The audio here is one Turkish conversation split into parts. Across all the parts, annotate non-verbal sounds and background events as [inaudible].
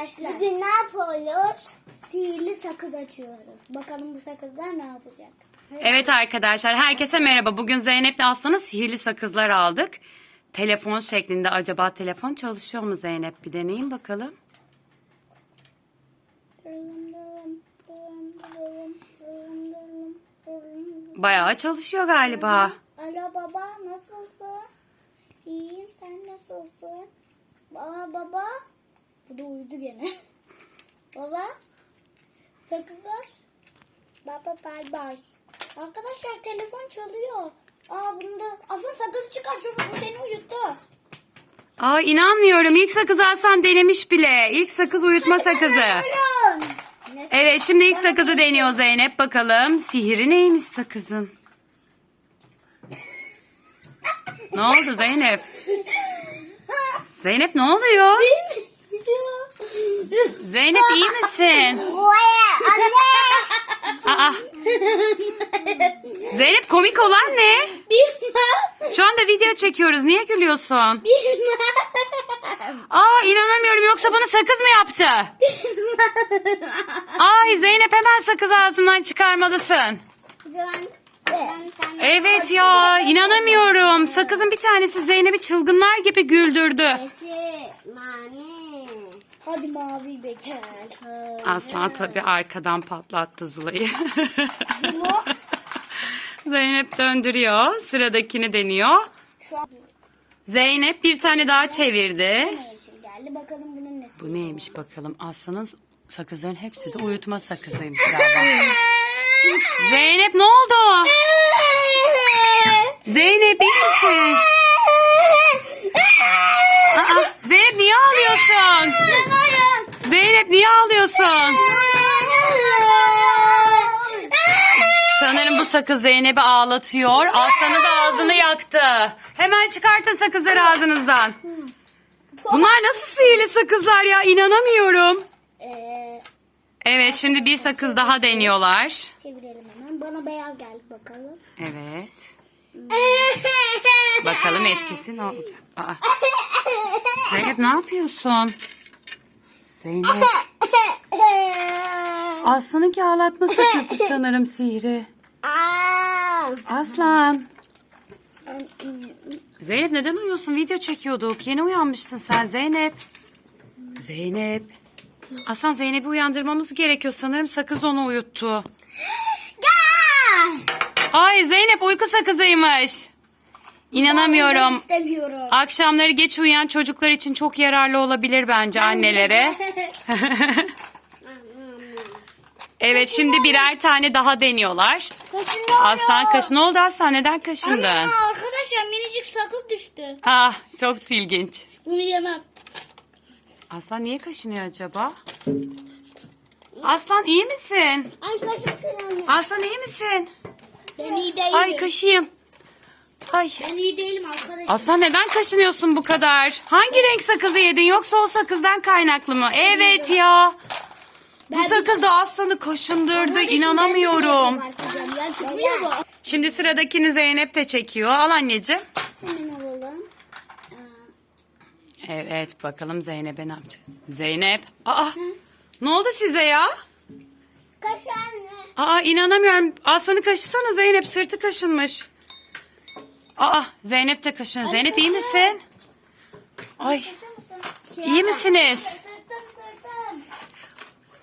arkadaşlar. Bugün ne yapıyoruz? Sihirli sakız açıyoruz. Bakalım bu sakızlar ne yapacak? Evet arkadaşlar herkese merhaba. Bugün Zeynep'le Aslan'a sihirli sakızlar aldık. Telefon şeklinde acaba telefon çalışıyor mu Zeynep? Bir deneyin bakalım. Bayağı çalışıyor galiba. Alo baba nasılsın? İyiyim sen nasılsın? Aa baba. Bu da uyudu gene. [laughs] baba. Sakızlar. Baba bay bay. Arkadaşlar telefon çalıyor. Aa bunda aslında sakız çıkar çünkü bu seni uyuttu. Aa inanmıyorum. İlk sakızı Aslan denemiş bile. İlk sakız uyutma sakızı. Evet şimdi ilk sakızı deniyor Zeynep. Bakalım sihiri neymiş sakızın? [laughs] Ne oldu Zeynep? Zeynep ne oluyor? Zeynep iyi misin? Anne. Aa. Zeynep komik olan ne? Bilmem. Şu anda video çekiyoruz. Niye gülüyorsun? Bilmem. Aa inanamıyorum. Yoksa bunu sakız mı yaptı? Ay Zeynep hemen sakız ağzından çıkarmalısın. Evet ya inanamıyorum. Sakızın bir tanesi Zeynep'i çılgınlar gibi güldürdü. Hadi mavi bekel. Aslan tabii arkadan patlattı Zula'yı. Zula. [laughs] Zeynep döndürüyor. Sıradakini deniyor. Şu an Zeynep bir tane daha çevirdi. geldi. Bakalım bunun nesi? Bu neymiş bakalım. Aslanın sakızların hepsi de uyutma sakızıymış galiba. [laughs] Zeynep ne oldu? [laughs] Zeynep iyi misin? Zeynep niye ağlıyorsun? Zeynep niye ağlıyorsun? Sanırım bu sakız Zeynep'i ağlatıyor. Aslanı da ağzını yaktı. Hemen çıkartın sakızları ağzınızdan. Bunlar nasıl sihirli sakızlar ya inanamıyorum. Evet şimdi bir sakız daha deniyorlar. çevirelim hemen. Bana beyaz geldi bakalım. Evet. [laughs] Bakalım etkisi ne olacak. Aa. Zeynep ne yapıyorsun? Zeynep. Aslanınki ağlatma sakızı sanırım sihri. Aslan. Zeynep neden uyuyorsun? Video çekiyorduk. Yeni uyanmıştın sen Zeynep. Zeynep. Aslan Zeynep'i uyandırmamız gerekiyor. Sanırım sakız onu uyuttu. Ay Zeynep uyku sakızıymış. İnanamıyorum. İstemiyorum. Akşamları geç uyuyan çocuklar için çok yararlı olabilir bence annelere. [laughs] evet şimdi birer tane daha deniyorlar. Aslan kaş. Ne oldu Aslan? Neden kaşındın? Ana arkadaşlar minicik sakız düştü. Ah çok ilginç. Bunu yemem. Aslan niye kaşınıyor acaba? Aslan iyi misin? Ay kaşıksın anne. Aslan iyi misin? Ben iyi değilim. Ay kaşıyım. Ay. Ben iyi değilim arkadaşlar. Aslan neden kaşınıyorsun bu kadar? Hangi renk sakızı yedin yoksa o sakızdan kaynaklı mı? Evet ya. Bu sakız da aslanı kaşındırdı. inanamıyorum. Ya çıkmıyor mu? Şimdi sıradakini Zeynep de çekiyor. Al anneciğim. Hemen alalım. Evet bakalım Zeynep'e ne yapacak? Zeynep. Aa ne oldu size ya? Kaş anne. Aa inanamıyorum. Aslanı kaşısana Zeynep sırtı kaşınmış. Aa Zeynep de kaşın. Zeynep iyi misin? Ay iyi misiniz?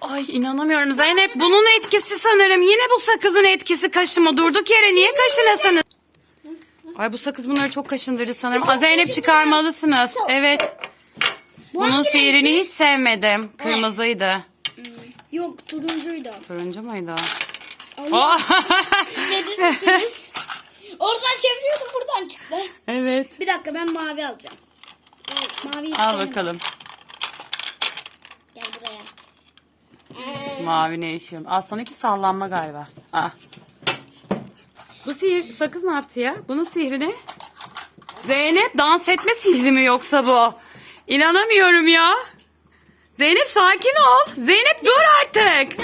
Ay inanamıyorum Zeynep. Bunun etkisi sanırım. Yine bu sakızın etkisi kaşıma. Durduk yere niye kaşınasınız? Ay bu sakız bunları çok kaşındırdı sanırım. Aa, Zeynep çıkarmalısınız. Evet. Bunun sihirini hiç sevmedim. Kırmızıydı. Yok turuncuydu. Turuncu muydu? Allah [laughs] nedir misiniz? Oradan çeviriyordum buradan çıktı. evet. Bir dakika ben mavi alacağım. Mavi Al istemiyorum. bakalım. Gel buraya. Mavi ne işiyor? Aslan iki sallanma galiba. Aa. Bu sihir sakız ne yaptı ya? Bunun sihri ne? Zeynep dans etme sihri mi yoksa bu? İnanamıyorum ya. Zeynep sakin ol. Zeynep dur artık.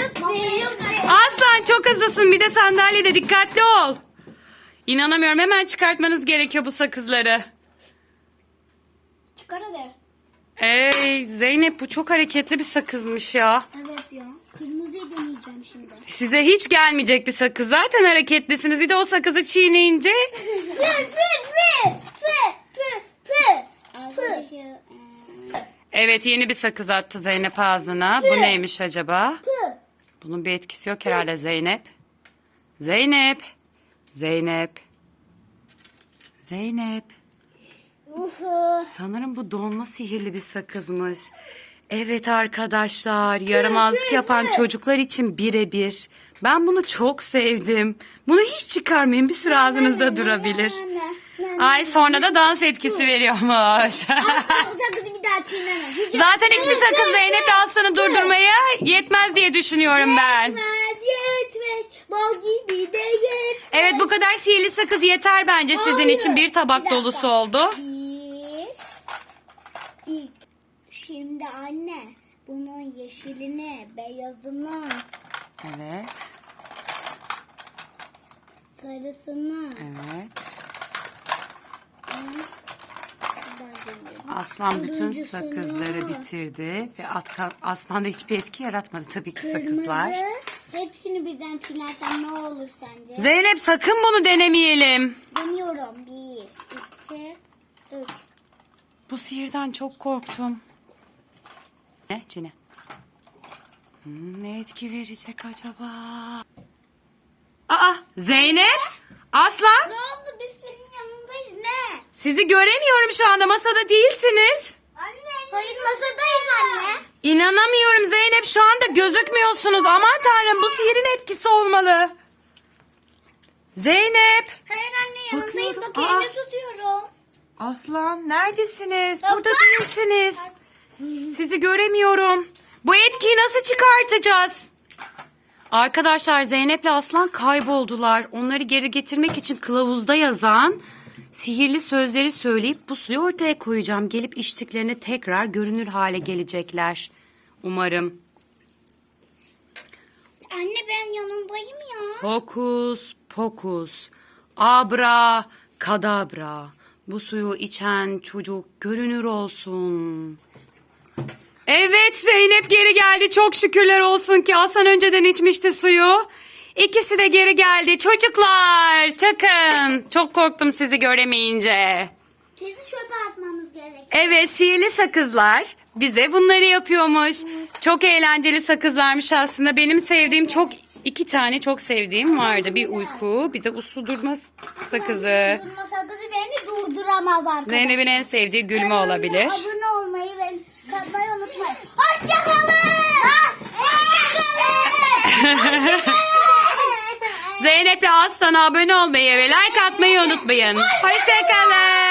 Aslan çok hızlısın. Bir de sandalyede dikkatli ol. İnanamıyorum. Hemen çıkartmanız gerekiyor bu sakızları. Çıkar hadi. Ey Zeynep bu çok hareketli bir sakızmış ya. Evet ya. Kırmızıyı deneyeceğim şimdi. Size hiç gelmeyecek bir sakız. Zaten hareketlisiniz. Bir de o sakızı çiğneyince. Pı pı pı pı pı pı. Pı. Evet yeni bir sakız attı Zeynep ağzına. Bu neymiş acaba? Bunun bir etkisi yok herhalde Zeynep. Zeynep. Zeynep. Zeynep. Sanırım bu donma sihirli bir sakızmış. Evet arkadaşlar, yaramazlık yapan çocuklar için birebir. Ben bunu çok sevdim. Bunu hiç çıkarmayın, bir süre ağzınızda durabilir. Ay sonra da dans etkisi veriyormuş. Sakızı bir daha çiğneme. Hiç [laughs] Zaten hiçbir sakız Zeynep Aslan'ı durdurmaya yetmez diye düşünüyorum ben. Yetmez yetmez. Bal gibi de yetmez. Evet bu kadar sihirli sakız yeter bence sizin Hayır. için. Bir tabak dakika. dolusu oldu. Bir. Şimdi anne bunun yeşilini, beyazını, Evet, sarısını. evet. Aslan bütün Turuncusunu. sakızları bitirdi ve Atkan, Aslan da hiçbir etki yaratmadı tabii ki sakızlar. Hepsini birden çiğnersem ne olur sence? Zeynep sakın bunu denemeyelim. Deniyorum. Bir, iki, üç. Bu sihirden çok korktum. Ne Cine? Hmm, ne etki verecek acaba? Aa Zeynep? Aslan? Ne oldu? Yanındayız. Ne? Sizi göremiyorum şu anda masada değilsiniz. Anne. Hayır masadayız anne. İnanamıyorum Zeynep şu anda gözükmüyorsunuz. Aman tanrım bu sihirin etkisi olmalı. Zeynep. Hayır anne yanındayım. Bakıyorum. Bak Aa. elini tutuyorum. Aslan neredesiniz? Baba. Burada değilsiniz. Sizi göremiyorum. Bu etkiyi nasıl çıkartacağız? Arkadaşlar Zeynep'le Aslan kayboldular. Onları geri getirmek için kılavuzda yazan sihirli sözleri söyleyip bu suyu ortaya koyacağım. Gelip içtiklerine tekrar görünür hale gelecekler. Umarım. Anne ben yanındayım ya. Hokus pokus. Abra kadabra. Bu suyu içen çocuk görünür olsun. Evet Zeynep geri geldi. Çok şükürler olsun ki Hasan önceden içmişti suyu. İkisi de geri geldi. Çocuklar çıkın. Çok korktum sizi göremeyince. Sizi çöpe atmamız gerek. Evet sihirli sakızlar bize bunları yapıyormuş. Çok eğlenceli sakızlarmış aslında. Benim sevdiğim çok iki tane çok sevdiğim vardı. Bir uyku bir de uslu durma sakızı. Durma sakızı beni durduramaz arkadaşlar. Zeynep'in en sevdiği gülme olabilir. Abone olmayı ve katmayı unutmayın. Hoşçakalın. [laughs] Hoşçakalın. Zeynep'le Aslan'a abone olmayı ve like atmayı unutmayın. Hoşçakalın.